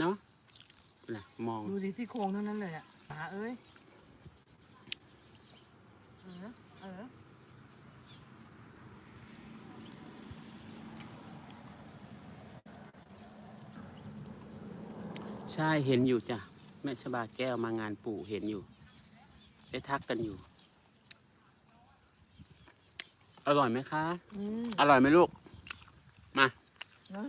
เนาะนะมองดูดิที่โครงเท่านั้นเลยอะหาเอ้ย เออ เออ ใช่เห็นอยู่จ้ะ แม่ชบาแก้วมางานปู่เห็นอยู่ ได้ทักกันอยู่ อร่อยไหมคะ อืมอร่อยไหมลูก มานะ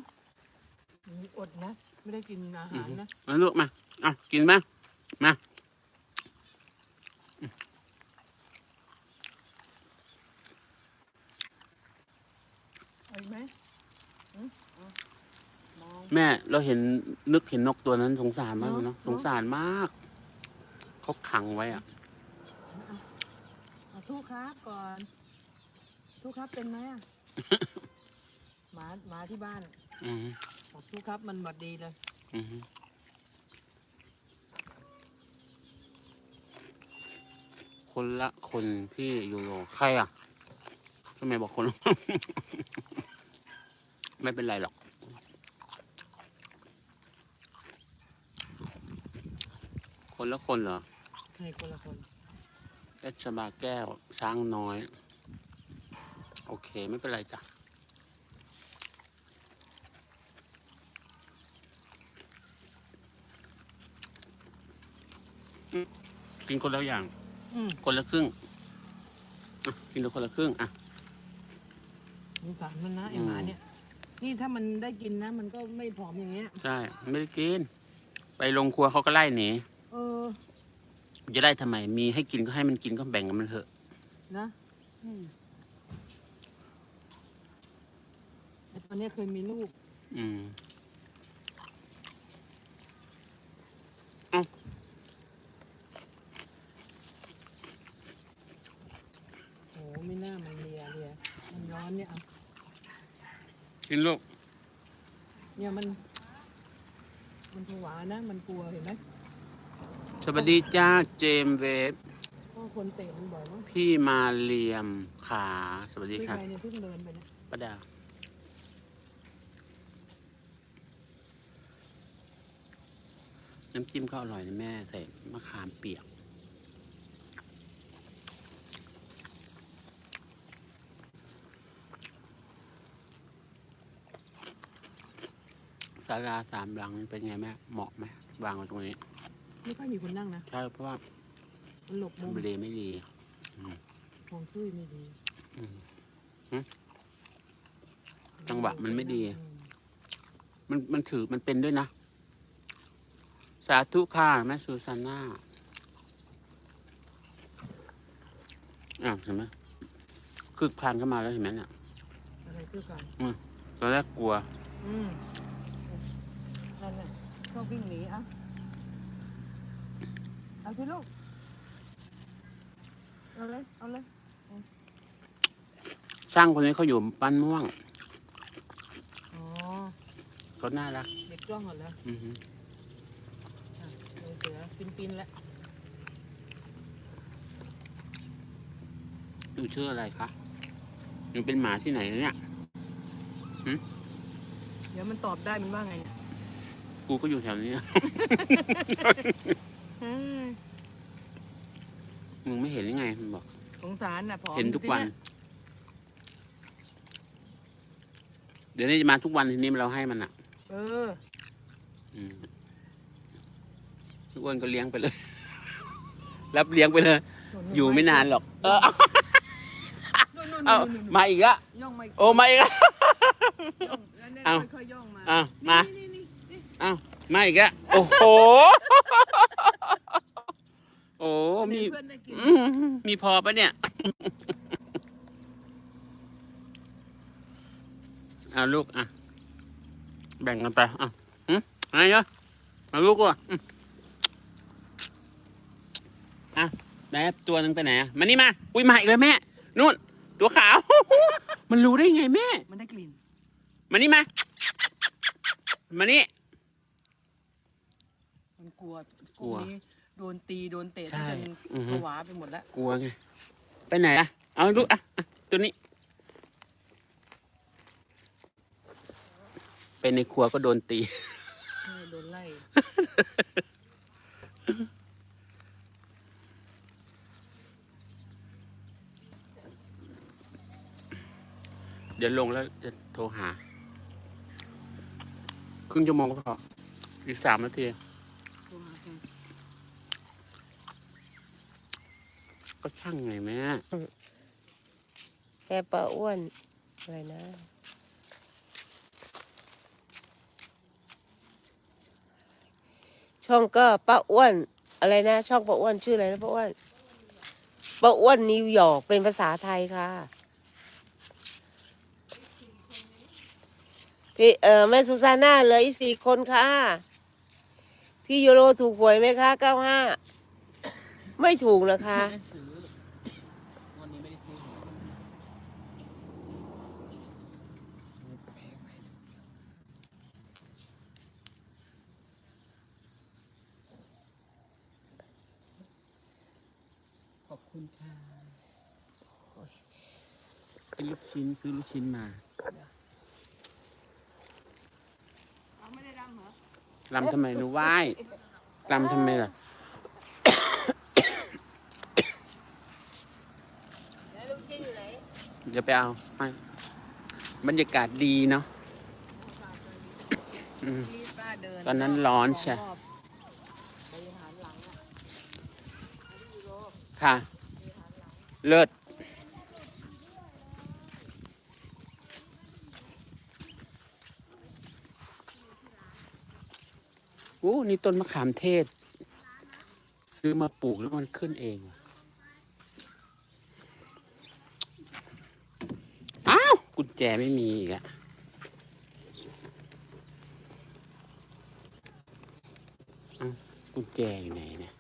มีอดนะ ไม่ได้กินอาอืหารนะมาลูกมาอะกินบ้างมาเอาอีกไหมอืมเอามองแม่เราเห็นนึกเห็นนกตัวนั้นสงสารมากเลยเนาะเนอะสงสารมาก เขาขังไว้อะ เอาทุกครับก่อนทุกครับเป็นไหมอะหมาหมาที่บ้าน อืมบอก ทุกครับมันบัดดีเลยอืมคนละคนพี่ยูโรใครอะทำไมบอกคนละ ไม่เป็นไรหรอก คนละคนเหรอใครคนละคนแอชบาแก้วช้างน้อย โอเค ไม่เป็นไรจ้ะ กินคนละอย่าง อืมคนละครึ่งอะกินคนละครึ่งอะ สงสารมันนะไอหมาเนี่ย นี่ถ้ามันได้กินนะ มันก็ไม่ผอมอย่างเงี้ย ใช่ ไม่ได้กิน ไปลงครัวเขาก็ไล่หนีเออ จะได้ทำไม มีให้กินก็ให้มันกินก็แบ่งกันมันเถอะ นะอืมไอ้ตอนเนี้ยเคยมีลูก อืม โอ้ไม่น่ามันเลียเลียมันย้อนเนี่ยเอา กินลูก เนี่ยมัน มันผวานะ มันกลัวเห็นไหมสวัสดีจ้าเจมส์เวฟ เพราะคนเตะมันบ่อยมั้งพี่มาเลียมขา สวัสดีไม่ค่ะไกลเนี่ยเพิ่งเดินไปนะป้าดา น้ำจิ้มก็อร่อยนะแม่ใส่มะขามเปียกาลาสามหลังนี่เป็นไงแม่เหมาะไหมวางไว้ตรงนี้ไม่ค่อยมีคนนั่งนะ ใช่เพราะว่ามันหลบมุมทำเลไม่ดีมองจุ้ยไม่ดีอืมหึจังหวะมันไม่ดี อืมมันมันถือมันเป็นด้วยนะ สาธุค่ะแม่ซูซาน่าอ้าวเห็นไหมคึกคลานเข้ามาแล้วเห็นไหมเนี่ยอะไรคือกันตอนแรกกลัว อืม นั่นน่ะชอบวิ่งหนีอะเอาสิลูก เอาเลย เอาเลย ช่างคนนี้เขาอยู่ปั้นม่วงอ๋อ เขาน่ารักเด็กจ้องเหรอแล้ว อือฮึอะเสือปินปินๆแล้วหนูชื่ออะไรคะหนูเป็นหมาที่ไหนเนี่ย เดี๋ยวมันตอบได้มันว่าไงเนี่ย กูก็อยู่แถวนี้ เฮ้ยมึงไม่เห็นยังไงมันบอก สงสารน่ะผอมเห็นทุกวันสิเยเดี๋ยวนี้จะมาทุกวันทีนี้เราให้มันอะ เออ อืมทุกวันก็เลี้ยงไปเลย รับเลี้ยงไปเลย อยู่ไม่นานหรอก เออนู่นนู่นเอานู่นนู่นมาอีกละย่องมาโอ้มาอีกละย่อง อีกละโอ้โห โอ้ มีเพื่อนได้กินอืมมีพอปะเนี่ย เอาลูกอะ แบ่งกันไปอะอืมอะไรเนาะเอาลูกอะอืมอะไหนตัวหนึงไปไหนอะมานี่มา อุ้ยมาอีกแล้วแม่ นู่น ตัวขาว มันรู้ได้ไงแม่ มันได้กลิ่น มานี่มา มานี่ มันกลัวกลัวพนี้โดนตีโดนเตะใช่จนอือฮึ ผวาไปหมดแล้วกลัวไงไปไหนอะเอาลูกอะอะตัวนี้ ไปในครัวก็โดนตี เออโโดนไล่เดี๋ยวลงแล้วจะโทรหา ครึ่งชั่วโมงก็พออีกสามนาที ก็ช่างไงแม่แค่ปลาอ้วนอะไรนะช่องก็ป้าอ้วน อะไรนะ ช่องป้าอ้วนชื่ออะไรนะป้าอ้วนป้าอ้วนนิวยอร์กเป็นภาษาไทยค่ะพี่เออแม่สุซาน่าเหลืออีกสี่คนค่ะ พี่ยูโรถูกหวยไหมคะเก้าห้าไม่ถูกนะคะ ไม่ได้ซื้อวันนี้ไม่ได้ซื้อขอบคุณค่ะเป็นลูกชิ้นซื้อลูกชิ้นมาไม่ได้รำเหรอ ลำทำไมหนูไหว้ลำทำไมล่ะแล้วลูกชิ้นอยู่ไหนเดี๋ยวไปเอาให้บรรยากาศดีเนาะอืม ที่ป้าเดินตอนนั้นร้อนใช่ รบบริหาหลังอะค่ะ เลิศ โอ้นี่ต้นมะขามเทศ ซื้อมาปลูกแล้วมันขึ้นเองอ้าวกุญแจไม่มีอีกอะกุญแจอยู่ไหนเนี่ย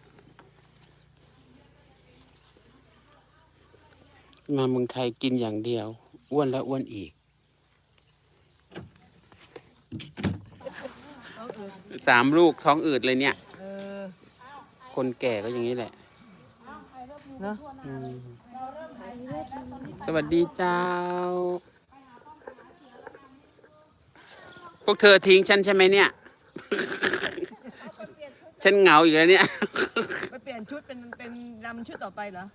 มาเมืองไทยกินอย่างเดียว อ้วนแล้วอ้วนอีก เอาเออ สามลูกท้องอืดเลยเนี่ย เออคนแก่ก็อย่างนี้แหละ เนอะอืมสวัสดีเจ้า พวกเธอทิ้งฉันใช่ไหมเนี่ย ฉันเหงาอีกแล้วเนี่ย ไปเปลี่ยนชุดเป็นเป็นรำชุดต่อไปเหรอ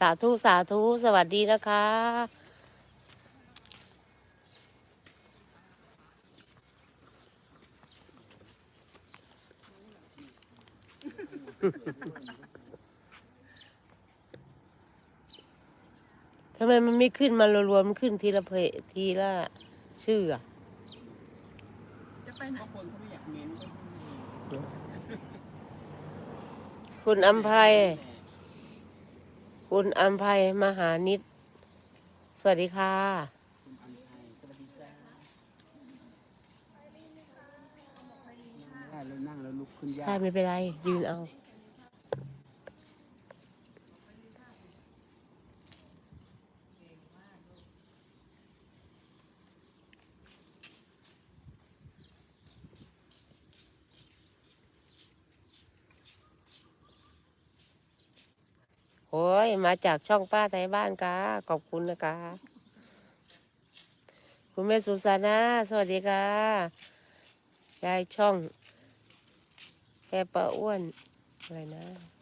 สาธุ สาธุ สวัสดีนะคะ ทำไมมันไม่ขึ้นมารวมๆมันขึ้นทีละเพจทีละชื่ออะจะไปไหนคนเขาไม่อยากเม้นคุณอัมภัย คุณอัมภัยมหานิต สวัสดีค่ะ ได้แล้วนั่งแล้วลุกขึ้นยาใช่กไม่เป็นไร ยืนเอา มาจากช่องป้าไทยบ้านกาขอบคุณนะคะ คุณแม่สุสานาสวัสดีค่ะยายช่องแค่ปะอ้วนอะไรนะ